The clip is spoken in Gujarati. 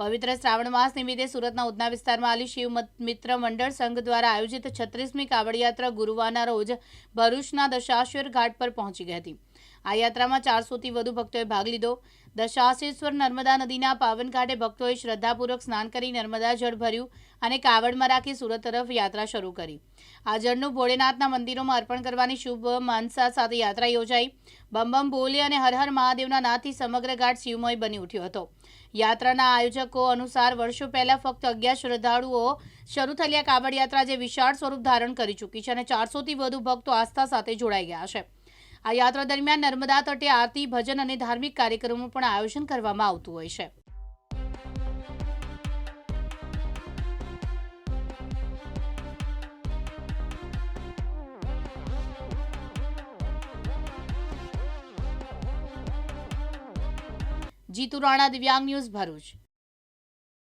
પવિત્ર શ્રાવણ માસ નિમિત્તે સુરતના ઉધના વિસ્તારમાં આલી શિવ મિત્ર મંડળ સંઘ દ્વારા આયોજિત છત્રીસમી કાવડયાત્રા ગુરુવારના રોજ ભરૂચના દશાશ્વર ઘાટ પર પહોંચી ગઈ હતી. આ યાત્રામાં ચારસોથી વધુ ભક્તોએ ભાગ લીધો. દશાશેશ્વર નર્મદા નદીના પાવન ભક્તોએ શ્રદ્ધાપૂર્વક સ્નાન કરી નર્મદા જળ ભર્યું અને કાવડમાં રાખી સુરત તરફ યાત્રા શરૂ કરી. આ જળનું ભોળેનાથના મંદિરોમાં અર્પણ કરવાની શુભ માનસા સાથે યાત્રા યોજાઈ. બમ બમ ભોલે અને હર હર મહાદેવના નાથી સમગ્ર ઘાટ શિવમય બની ઉઠ્યો હતો. યાત્રાના આયોજકો અનુસાર વર્ષો પહેલા ફક્ત અગિયાર શ્રદ્ધાળુઓ શરૂ થયેલી કાવડ યાત્રા જે વિશાળ સ્વરૂપ ધારણ કરી ચૂકી છે અને ચારસોથી વધુ ભક્તો આસ્થા સાથે જોડાઈ ગયા છે. આ યાત્રા દરમિયાન નર્મદા તટે આરતી, ભજન અને ધાર્મિક કાર્યક્રમો પણ આયોજન કરવામાં આવતું હોય છે. જીતુ રાણા, દિવ્યાંગ ન્યૂઝ ભરૂચ.